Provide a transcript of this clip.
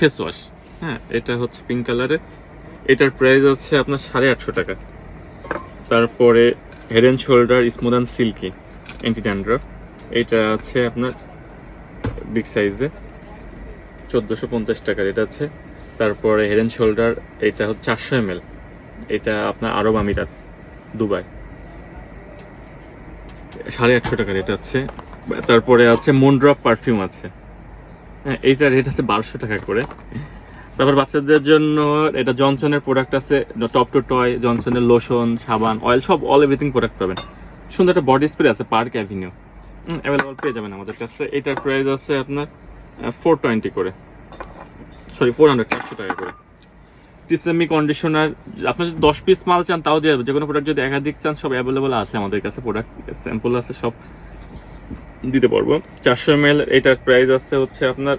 Face wash হ্যাঁ এটা হচ্ছে পিঙ্ক কালারের এটার প্রাইস আছে আপনার সাড়ে আটশো টাকা। তারপরে head and shoulder smooth and silky anti dandruff এটা আছে আপনার বিগ সাইজে চোদ্দোশো পঞ্চাশ টাকার এটা আছে। তারপরে হেড অ্যান্ড শোল্ডার এটা হচ্ছে চারশো এম এটা আপনার আরব আমিরাত, দুবাই। সাড়ে আটশো টাকার এটা আছে। তারপরে আছে মুনড্রপ পারফিউম আছে। হ্যাঁ এইটার রেট আছে বারোশো টাকা করে। তারপর বাচ্চাদের জন্য এটা জনসনের প্রোডাক্ট আছে টপ টু টয় জনসনের লোশন সাবান অয়েল সব অল এভরিথিং প্রোডাক্ট পাবেন। সুন্দর একটা বডি স্প্রে আছে পার্ক অ্যাভিনিউ অ্যাভেলেবল পেয়ে যাবেন আমাদের কাছে। এটার প্রাইস আছে আপনার ফোর টোয়েন্টি করে। সরি ফোর হান্ড্রেড চারশো টাকা করে। টিসেমি কন্ডিশনার আপনি যদি দশ পিস মাল চান, তাও দিয়ে যে কোনো প্রোডাক্ট যদি একাধিক চান, সব অ্যাভেলেবল আছে আমাদের কাছে। প্রোডাক্ট স্যাম্পল আছে সব। দিতে পারব। চারশো এম এল এটার প্রাইস আছে হচ্ছে আপনার